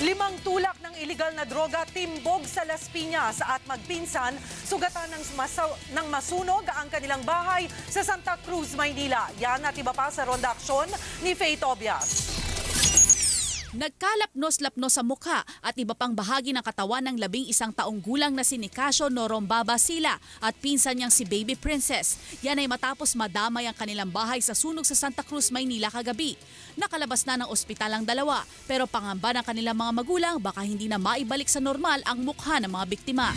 Limang tulak ng iligal na droga timbog sa Las Piñas at magpinsan sugatan ng, masaw- ng masunog ang kanilang bahay sa Santa Cruz, Maynila. Yan at iba pa sa ronda ni Faye Tobias. Nagkalapnos-lapnos sa mukha at iba pang bahagi ng katawan ng labing isang taong gulang na si Nicasio Norombaba Sila at pinsan niyang si Baby Princess. Yan ay matapos madamay ang kanilang bahay sa sunog sa Santa Cruz, Maynila kagabi. Nakalabas na ng ospital ang dalawa pero pangamba ng kanilang mga magulang baka hindi na maibalik sa normal ang mukha ng mga biktima.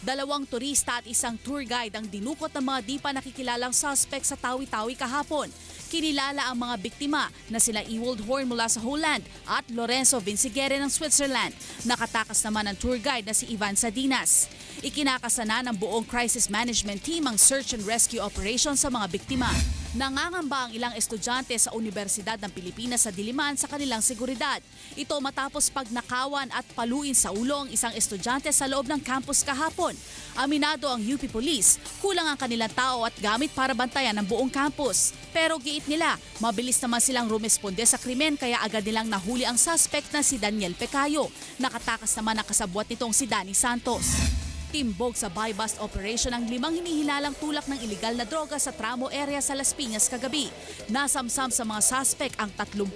Dalawang turista at isang tour guide ang dinukot ng mga di pa nakikilalang suspect sa Tawi-Tawi kahapon. Kinilala ang mga biktima na sila Ewald Horn mula sa Holland at Lorenzo Vinciguere ng Switzerland. Nakatakas naman ang tour guide na si Ivan Sadinas. Ikinakasana ng buong crisis management team ang search and rescue operation sa mga biktima. Nangangamba ang ilang estudyante sa Universidad ng Pilipinas sa Diliman sa kanilang seguridad. Ito matapos pagnakawan at paluin sa ulo ang isang estudyante sa loob ng campus kahapon. Aminado ang UP Police, kulang ang kanilang tao at gamit para bantayan ang buong campus. Pero giit nila, mabilis naman silang rumesponde sa krimen kaya agad nilang nahuli ang suspect na si Daniel Pecayo. Nakatakas naman ang kasabwat nitong si Danny Santos. Timbog sa buy-bust operation ang limang hinihilalang tulak ng iligal na droga sa Tramo area sa Las Piñas kagabi. Nasamsam sa mga suspect ang 30,000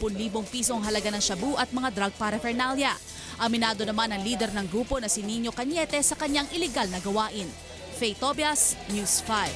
pisong halaga ng shabu at mga drug paraphernalia. Aminado naman ang leader ng grupo na si Nino Cañete sa kanyang iligal na gawain. Faye Tobias, News 5.